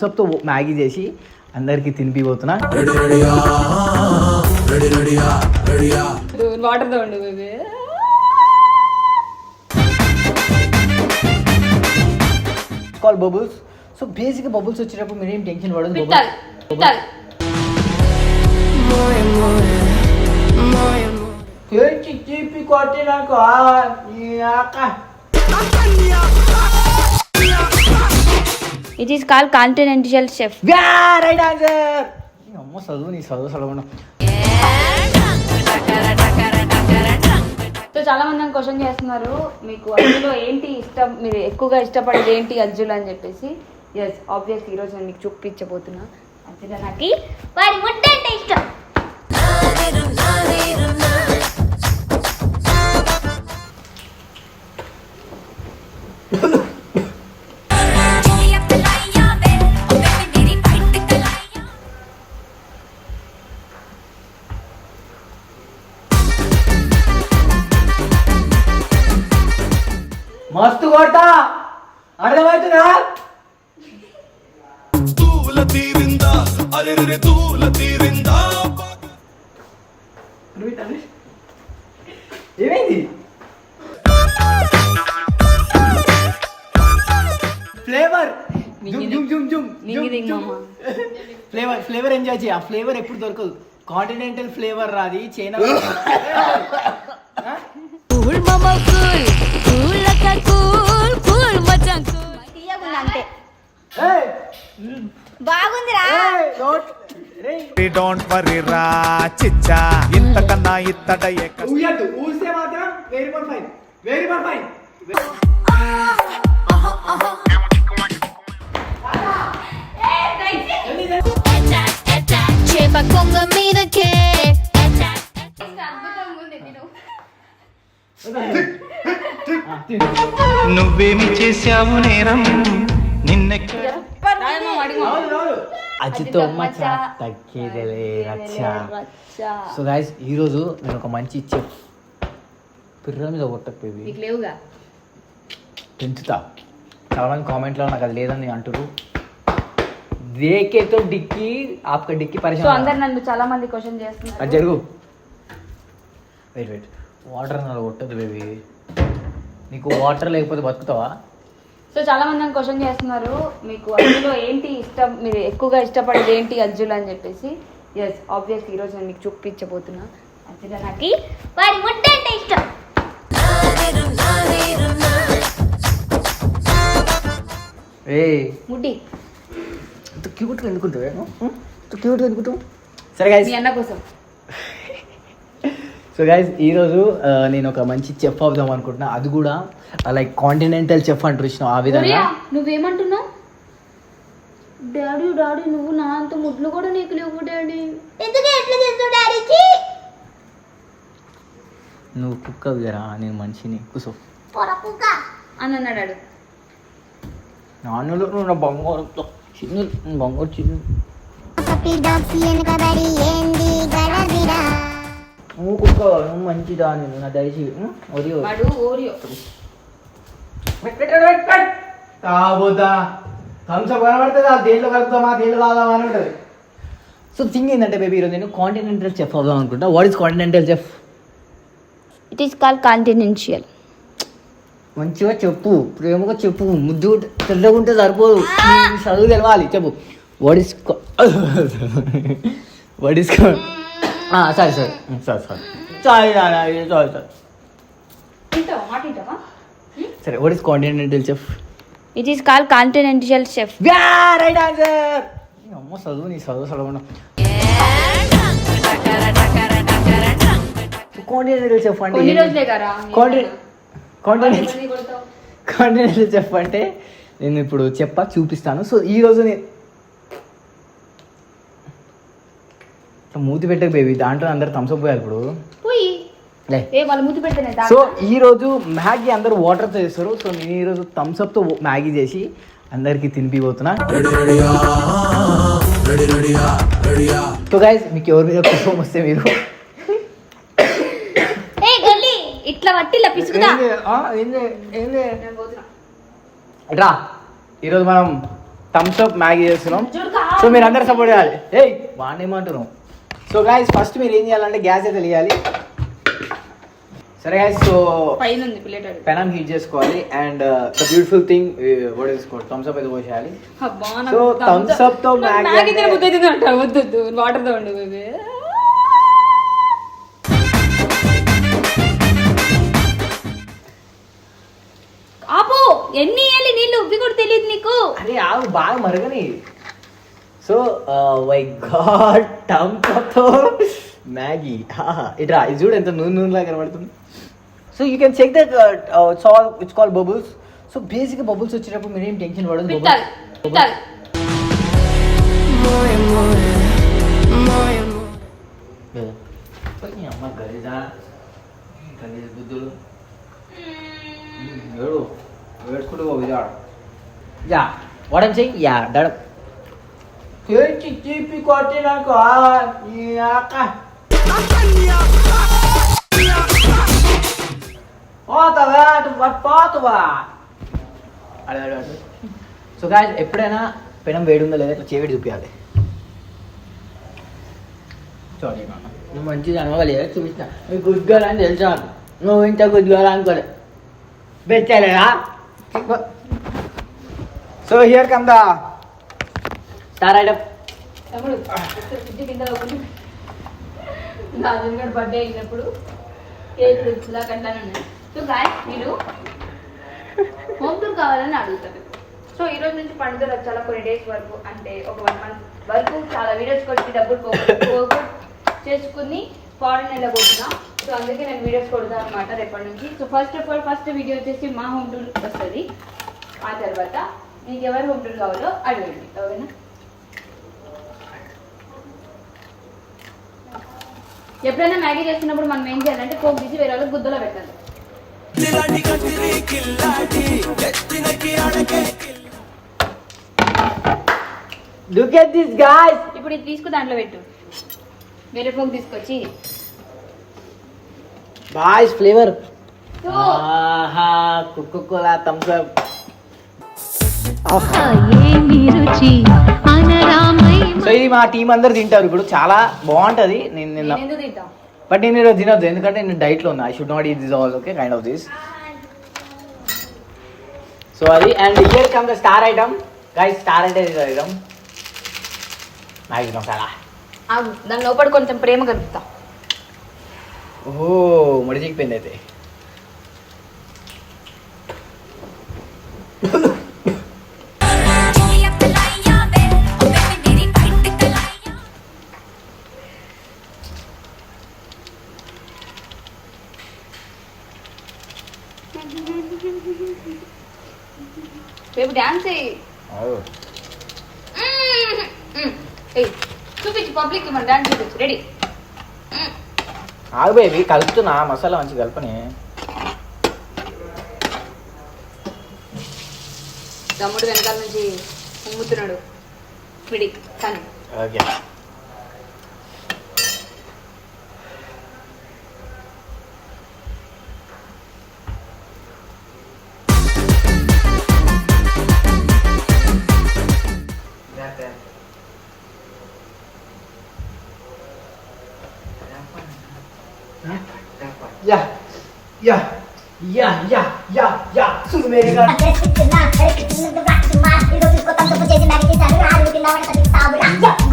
సబ్తో Maggi చేసి అందరికి తినిపిపోతున్నా. Water baby. Call bubbles so బేసిక్గా బబుల్స్ వచ్చేటప్పుడు మీరేం టెన్షన్ పడదు చెప్పి కొట్టినాక it is call continental chef right answer అమ్మ చదువు నీ చదువు చదవడం సో చాలా మంది క్వశ్చన్ చేస్తున్నారు మీకు అందులో ఏంటి ఇష్టం మీరు ఎక్కువగా ఇష్టపడేది ఏంటి అజ్జులు అని చెప్పేసి? ఎస్ ఆబ్వియస్ ఈరోజు నేను మీకు చూపించబోతున్నా. అజ్జుల నాకు వారి ముద్ద అంటే ఇష్టం. మస్తు కొట్ట అర్థమవుతుందా? తూల తీరిందా? అరెరె తూల తీరిందా? ఏమైంది? ఫ్లేవర్. ఫ్లేవర్ ఫ్లేవర్ ఎంజాయ్ చేయ. ఫ్లేవర్ ఎప్పుడు దొరకదు. కాంటినెంటల్ ఫ్లేవర్ రాది చైనా కూల్ మామ కూల్ కూల్ లక్క కూల్ కూల్ అంతే బాగుందిరా. డోంట్ వరీ రా. చిచ్చా. ఇంతకన్నా ఇత్తట ఎక్క ఊయద్దు ఊస్తే మాత్రం వెరీ పర్ ఫైన్ వెరీ పర్ ఫైన్ చేప కొంగ మీదకే. నువ్వేమి చేశావు నేరం? నిన్నెక్క అజితో మచ్చా తగ్గేదలే రచ్చా. సో గాయస్ ఈరోజు నేను ఒక మంచి చెఫ్ పిర్రల మీద కొట్టకపోయి పెంచుతా. చాలా మంది కామెంట్లో నాకు అది లేదని అంటారు దేకేతో డిక్కి ఆప్క డిక్కి సో పరిచయం అందరు నన్ను చాలా మంది క్వశ్చన్ చేస్తున్నారు. అది జరుగు. వెయిట్ వెయిట్ వాటర్ కొట్టదు బేబీ నీకు వాటర్ లేకపోతే బతుకుతావా? సో చాలా మంది నన్ను క్వశ్చన్ చేస్తున్నారు మీకు అందులో ఏంటి ఇష్టం? మీరు ఎక్కువగా ఇష్టపడేది ఏంటి అజ్జులు అని చెప్పేసి. ఎస్ ఆబ్వియస్ ఈరోజు నేను మీకు చూపించబోతున్నా. అజ్జుల నాకు వారి ముద్ద అంటే ఇష్టం. ఏ ముడ్డి. క్యూట్గా ఎందుకుంటావే క్యూట్గా ఎందుకుంటావు? సరే గైస్ మీ అన్న కోసం. సో గైస్ ఈరోజు నేను ఒక మంచి చెఫ్ అవుదాం అనుకుంటున్నా. అది కూడా లైక్ కాంటినెంటల్ చెఫ్ అంటారు ఇచ్చిన ఆ విధంగా. నువ్వేమంటున్నావు? డాడీ డాడీ నువ్వు నా అంత ముడ్లు కూడా నీకు లేవు డాడీ. ఎందుకు ఎట్లా చేస్తావు డాడీకి నువ్వు కుక్క వేరా నేను మనిషిని కూసో. పొరపుక అని అన్నాడు డాడీ నాన్నలు నువ్వు నా బంగారు చిన్న బంగారు చిన్న. ఏంది? గడబిడా నువ్వు కుక్క నువ్వు మంచిదా నేను నా దయచి ఒరియో. వాడు ఓరియో. కాబోతా థమ్స్అప్ కనబడుతుంది? ఆ దేంట్లో కలుపుతామా? దేంట్లో తాగుదామా అని ఉంటుంది. సో థింగ్ ఏంటంటే బేబీ ఈరోజు నేను కాంటినెంటల్ చెఫ్ అవుదాం అనుకుంటా what is continental chef it is call continental మంచిగా చెప్పు ప్రేమగా చెప్పు ముద్దు తెల్లగా ఉంటే సరిపోదు. చదువు తెలవాలి చెప్పు. వాట్ ఇస్ వాట్ ఇస్ సరే సరే. సరే సరే. సారీ సారీ సారీ సారీ తింటావా? మాట తింటావా? సరే what is continental chef it is call continental chef right answer. అమ్మ చదువు నీ చదువు చదవడం కాంటినెంటల్ చెఫ్ అంటే కొన్ని ఏంటి? రోజులే కదా కాంటినెంట్ కాంటినెంట్ ఎన్ని కొడతావు? కాంటినెంటల్ చెఫ్ అంటే నేను ఇప్పుడు చెప్ప చూపిస్తాను. సో ఈ రోజు నేను మూతి పెట్టక బేబీ దాంట్లో అందరు థమ్స్అప్ పోయారు ఇప్పుడు. ఏ సో ఈ రోజు మ్యాగీ అందరూ వాటర్తో చేస్తారు. సో నేను ఈ రోజు థమ్స్అప్తో మ్యాగీ చేసి అందరికి తినిపిపోతున్నా. సో గైస్ మీకు ఎవరి మీద కోపం వస్తే మీరు? ఏ ఇట్లా పట్టి ఈరోజు మనం థమ్స్ అప్ మ్యాగీ చేస్తున్నాం. సో మీరు అందరు సపోర్ట్ చేయాలి. ఏయ్ వాడిని ఏమంటున్నాం సో గాయస్ ఫస్ట్ మీరు ఏం చేయాలంటే గ్యాస్ అయితే తెలియాలి సరే గాయస్ సో పైన హీట్ చేసుకోవాలి and the beautiful thing what is called Thums Up అయితే పోసేయాలి. So, thumbs up. తో వద్దు వాటర్తో ఉండు ఆపు ఎన్ని వేయాలి నీళ్ళు? ఉబ్బి కూడా తెలియదు నీకు. అరే ఆవు బాగా మరగని. సో వై గాడ్తో మ్యాగీ ఇట్రా ఇది చూడు ఎంత నూనె నూనెలా కనబడుతుంది. So you can check that సాల్ it's call bubbles so basic bubbles వచ్చేటప్పుడు మీరు టెన్షన్ పడదు అమ్మ గలీజా? గలీజ్ బుద్ధులు. ఏడు Vijayawada. Yeah what I'm saying yeah దడ చేర్చి చీపి కొట్టినాక ఈ ఆక పోతావా అటు పట్ పోతావా అడే అడే అడే సో గాయస్ ఎప్పుడైనా పెనం వేడి ఉందో లేదా ఇట్లా చేవిడి చూపించాలి సారీ నువ్వు మంచిది అనవలేదు చూపించిన నువ్వు గుడ్ గర్ల్ అని తెలుసా నువ్వు ఇంత గుడ్ గర్ల్ అనుకోలే బెచ్చలేదా సో హియర్ కందా స్టార్ ఐటమ్ తమ్ముడు ఫ్రిడ్జ్ కింద రాజన్ గారు బర్త్డే అయినప్పుడు కేక్ ఇలా కట్టాను సో గాయ మీరు హోమ్ టూర్ కావాలని అడుగుతాను సో ఈ రోజు నుంచి పండుగ చాలా కొన్ని డేస్ వరకు అంటే ఒక వన్ మంత్ వరకు చాలా వీడియోస్ కొట్టి డబ్బులు పోగొట్టు చేసుకుని ఫారెన్ వెళ్ళబోతున్నా సో అందుకే నేను వీడియోస్ కొడతాను అనమాట రేపటి నుంచి. So first of all first video వచ్చేసి మా హోమ్ టూర్ వస్తుంది. ఆ తర్వాత మీకు ఎవరు హోమ్ టూర్ కావాలో అడగండి. ఓకేనా? ఎప్పుడైనా మ్యాగీ చేస్తున్నప్పుడు మనం ఏం చేయాలంటే కోక్ తీసి వేరే వాళ్ళకి గుద్దలో పెట్టాలి. లుక్ ఎట్ దిస్ గాయ్స్ ఇప్పుడు ఇది తీసుకు దాంట్లో పెట్టు. వేరే కోక్ తీసుకొచ్చి. గాయ్స్ ఫ్లేవర్ ఆహా కోకో కోలా థమ్స్ అప్ ఏమి రుచి? అనరామై సో ఇది మా టీం అందరు తింటారు. ఇప్పుడు చాలా బాగుంటది. నేను నిన్న బట్ నేను ఈరోజు తినొద్దు. ఎందుకంటే నేను డైట్లో ఉన్నా. I should not eat this all okay kind of this so అది and year come the star item guys star అంటే ఐటమ్ మసాలా ఆగు దాని లోపల కొంచెం ప్రేమ కలుపుతా. ఓహో మడిచిపోయింది అయితే. డాన్స్ చూపించు పబ్లిక్ మన డాన్స్ చూపించు. రెడీ ఆగు బేబీ కలుపుతున్నా మసాలా మంచి కలపని. తమ్ముడు వెనకాల నుంచి ఉమ్ముతున్నాడు. పిడి కానీ okay yeah yeah yeah yeah సును మేరే గారు నేను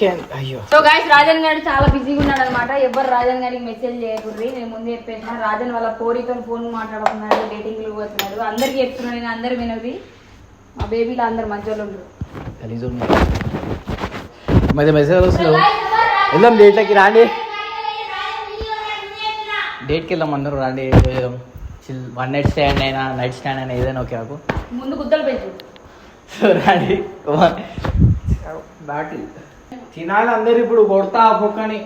కెన్ అయ్యో. సో గాయస్ రాజన్ గారు చాలా బిజీగా ఉన్నాడు అనమాట ఎవరు రాజన్ గారికి మెసేజ్ చేయకూడదు నేను ముందు చెప్పేసిన రాజన్ వాళ్ళ పోరితో ఫోన్ మాట్లాడుతున్నాడు డేటింగ్లు పోతున్నాడు. అందరికి చెప్తున్నాడు నేను అందరు వినది. మా బేబీలో అందరు మంచోళ్ళు ఉండరు. మధ్య మెసేజ్ వస్తుంది వెళ్దాం డేట్లకి రాండి. డేట్కి వెళ్దాం అందరూ రాండి. చిల్ వన్ నైట్ స్టాండ్ అయినా నైట్ స్టాండ్ అయినా ఏదైనా ఓకే నాకు. ముందు గుద్దలు పెంచు. సో రాండి. బాటిల్ తినాలి అందరు ఇప్పుడు కొడతా ఒక్కొక్కని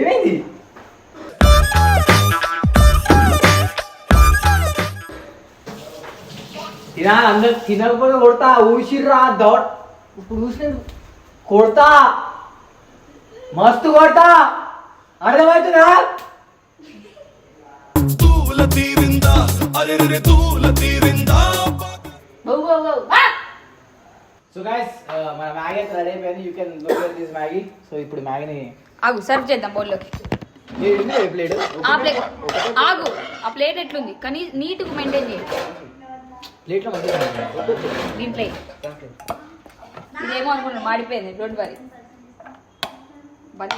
ఏమైంది? తినాలి అందరు తినకపోతే కొడతా ఊసిర్రా దౌడ్. ఇప్పుడు చూసిన కొడతా. మస్తు కొడతా. అర్థమవుతుందా? తూల తీరిందా? అరే తూల తీరిందా? సో గైస్ మన మ్యాగీ అయితే రెడీ అయిపోయింది. You can look at this Maggi. So ఇప్పుడు మ్యాగీని ఆగు సర్వ్ చేద్దాం బౌల్లోకి. ప్లేట్? ఆ ప్లేట్ ఆగు ఆ ప్లేట్ ఎట్లుంది? కానీ నీట్గా మెయింటైన్ చేయి. ప్లేట్లో మంచిగా దీంట్లో ఇదేమో అనుకున్నాను మాడిపోయింది. డోంట్ వరీ బుద్ధ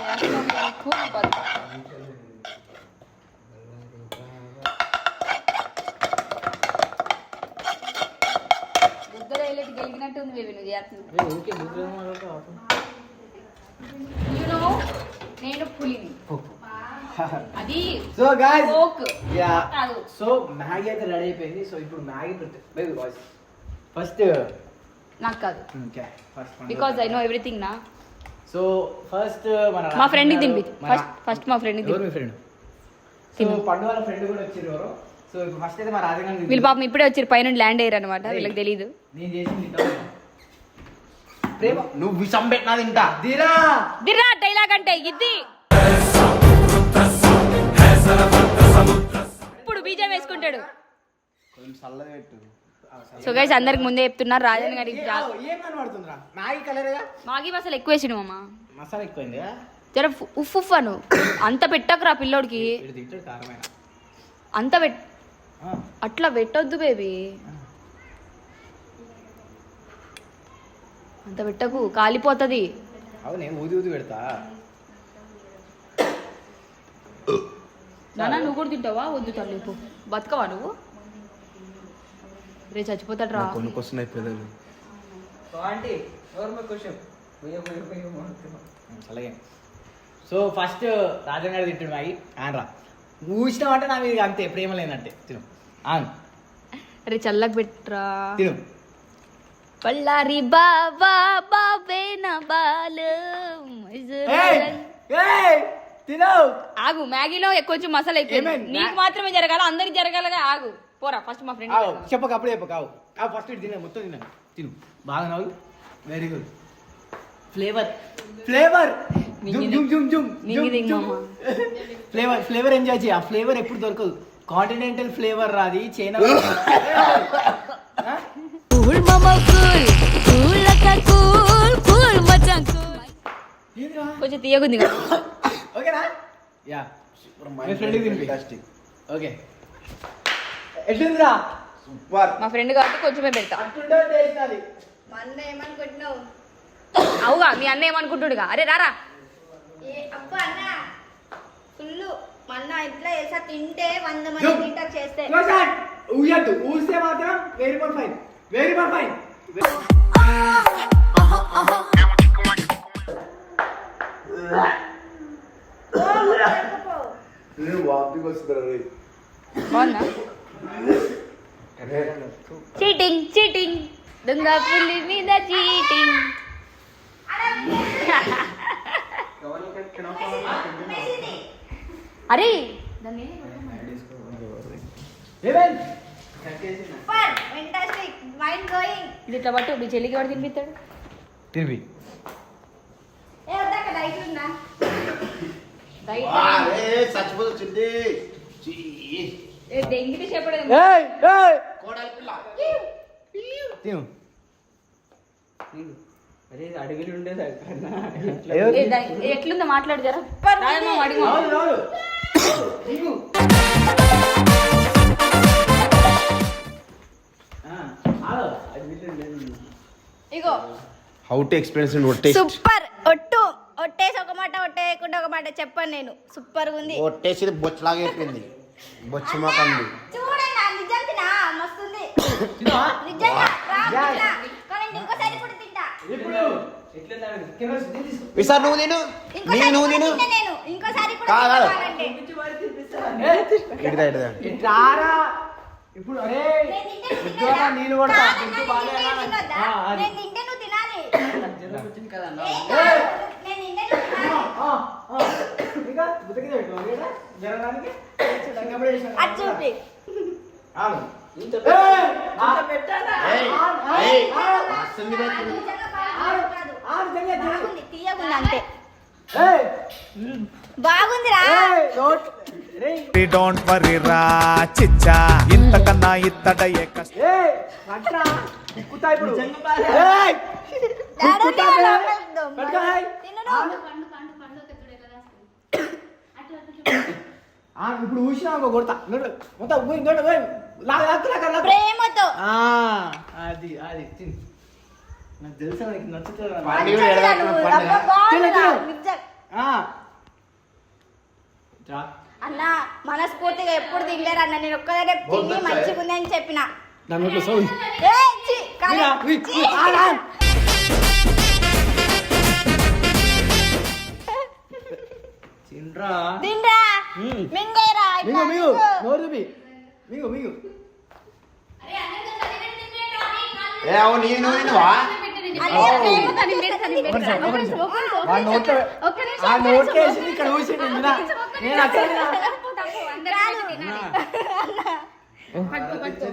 హైలైట్ గెలిగినట్టు ఉంది బేబీ నువ్వు ఊరికే You know, నేను పులిని. అది so Coke yeah so Maggi అయితే రెడీ అయిపోయింది. సో ఇప్పుడు మ్యాగీ బేబీ వాయిస్ ఫస్ట్ నాకు కాదు. Okay first because I know everything నా. సో ఫస్ట్ మన మా ఫ్రెండ్కి తినిపి. ఫస్ట్ ఫస్ట్ మా ఫ్రెండ్కి మీ ఫ్రెండ్ సో. పండు వాళ్ళ ఫ్రెండ్ కూడా వచ్చారు ఎవరు? సో ఇప్పుడు ఫస్ట్ అయితే మా రాజగారిని వీళ్ళు పాపం ఇప్పుడే వచ్చారు పైన ల్యాండ్ అయ్యారు అనమాట వీళ్ళకి తెలియదు నేను చేసింది? ప్రేమ నువ్వు విషం పెట్టినా తింటా. దీరా! దిర్రా డైలాగ్ అంటే ఇది. ఇప్పుడు బీజం వేసుకుంటాడు. సో గైస్ అందరికి ముందే చెప్తున్నారు రాజన్ గారికి మ్యాగీ కలరేగా మాగి మసాలా ఎక్కువ వేసిండు మామ. మసాలా ఎక్కువైంది జర ఉఫ్ ఉఫ్ అను. అంత పెట్టకురా పిల్లోడికి. అంత పెట్ అట్లా పెట్టొద్దు బేబీ. అంత పెట్టకు కాలిపోతుంది. అవునే ఊది ఊది పెడతా. నాన్న నువ్వు కూడా తింటావా? వద్దు తల్లి పో. బతకవా నువ్వు? రే చచ్చిపోతాడు రా. కొనుక్కొస్తున్నాయి అలాగే. సో ఫస్ట్ రాజన్ గారు తింటాడు మ్యాగీ ఆయన రా అంటే నా మీద అంతే ప్రేమ లేనట్టే తిను. ఆన్ రే చల్లకి పెట్టరా. తిను. పల్లారి బాబా బాబే నా బాలు ఏయ్! ఏయ్! తిను. ఆగు మ్యాగీలో కొంచెం మసాలా ఎక్కువ? నీకు మాత్రమే జరగాల అందరికి జరగాలగా ఆగు. పోరా ఫస్ట్ మా ఫ్రెండ్ చెప్పక అప్పుడే చెప్పక ఆవు ఆ ఫస్ట్ ఇటు తిన మొత్తం తిన. తిను. బాగా నవ్వు. Very good flavour flavour. Flavour flavour enjoy చేయి. ఆ ఫ్లేవర్ ఎప్పుడు దొరకదు. కాంటినెంటల్ ఫ్లేవర్ రాది చైనా కొంచెం తీయగుంది కదా. ఓకేనా? యా. మీ ఫ్రెండ్కి తినిపి. ఓకే. ఎట్లుందిరా? మా ఫ్రెండ్ కాబట్టి కొంచెమే పెడతా. అవుగా మీ అన్న ఏమనుకుంటుడుగా? అరే రారా. ఏ అబ్బా అన్న. ఫుల్ మా అన్న ఇట్లా చేసా తింటే వంద మంది. తింటారు చేస్తే. క్లోజ్ ఊయద్దు. ఊస్తే మాత్రం very more fine. Very more fine. బాగుందా? Cheating cheating. దొంగ పుల్లి మీద చీటింగ్. అరే! ఇది ఇట్లా పట్టు మీ చెల్లికి వాడు తినిపిస్తాడు? ఉందా? డెంగిటి చెప్పడం తిను. ఉండేది ఎట్లుందో మాట్లాడు జరా. అడుగు ఇగో. How to experience super. ఒట్టు. ఒట్టేసి ఒక మాట ఒట్టేయకుండా ఒక మాట చెప్పాను నేను. సూపర్ ఉంది. ఒట్టేసి బొచ్చులాగా అయిపోయింది. బొచ్చు మాకంది. చూడండి నిజంగా మస్తుంది నిజంగా రా, తిన్నా. కానీ ఇంకోసారి కూడా తింటా. ఈసారి నువ్వు నేను నేను నువ్వు నేను ఇంకోసారి కాదు, ఇడిదా ఇడిదా ఇప్పుడు అరే? నీళ్ళు కొడతా. ఆ, రే. అది నిజంగా బాగుంది తీయగుంది అంతే ఏయ్, బాగుందిరా. నోట్. రేయ్, డోంట్ వరీ రా చిచ్చా. ఇంతకన్నా ఇత్తడయ్యే కష్టం. ఏయ్, పట్రా. ఎక్కుతా ఇప్పుడు. ఏయ్. అమ్మాయి దొంగ. పట్టుకో, ఏయ్. ఆ, ఇప్పుడు ఊసినా కొడతా. నోడు మొత్తం పోయి నోడు పోయి లాగ లాగు లాగ లాగు. ప్రేమతో. ఆ, అది అది తిను. నాకు తెలుసా నీకు నచ్చుతుంది? పండుగ. తిను, తిను. అన్న మనస్ఫూర్తిగా ఎప్పుడు తినలేరు అన్న. నేను ఒక్కదానే తిని మంచిగా ఉంది అని చెప్పిన. తినరా. తినరా. మింగేరా మింగు మింగు. మింగు. నోరు చూపి మింగు మింగు. ఏ అవును నీ నువ్వు?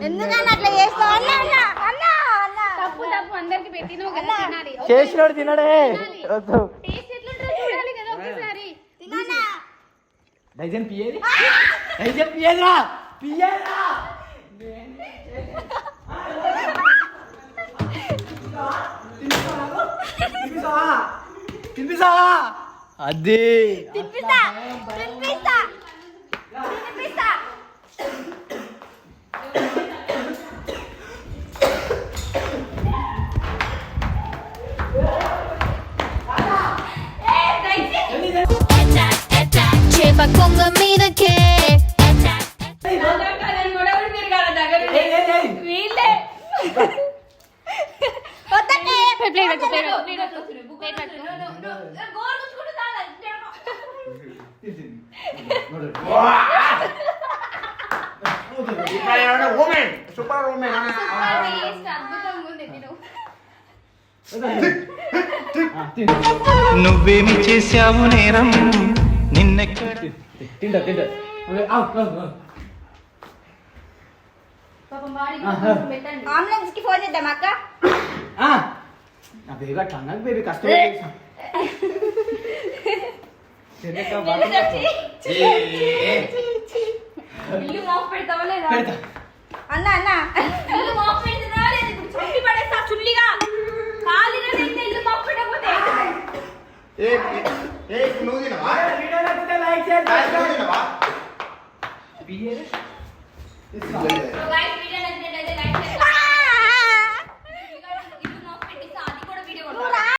ఎందుకన్నా అట్లా చేస్తావు అన్న అన్న అన్న అన్న తప్పు తప్పు అందరికి పెట్టి నువ్వు కదా తినాలి చేసినోడు తినడే. టేస్ట్ ఎట్లుంటుందో చూడాలి కదా ఒకసారి తినన్నా డైజన్ పియేది డైజన్ పియేదిరా పియేదిరా 와. 빌비사 와. 안돼. 빗비싸! 빗비싸! 빗비싸! 제발 꼭 넌 믿을게 తిను ఆ, తిను నువ్వేమి చేశావు నేరం? నిన్నెక్కడ తింటా తింటా. అంబులెన్స్కి ఫోన్ చేద్దాం అక్క? ఆ, నా బేబీ అట్లా అన్నది బేబీ కష్టం ఇల్లు మోపు పెడతావా లేదా? పెడతా. అన్న అన్న. ఇల్లు మోపు పెడుతుందా లేదా ఇప్పుడు చుట్టి పడేస్తా చుల్లిగా. ఖాళీగా తింటే ఇల్లు మోపు పెట్టకపోతే. ఏ, ఏ, నువ్వు తినవా? వీడియో నచ్చితే లైక్ చేయండి నువ్వు తినవా? పియేది? సో గైస్ వీడియో నచ్చినట్లయితే లైక్ చేయండి.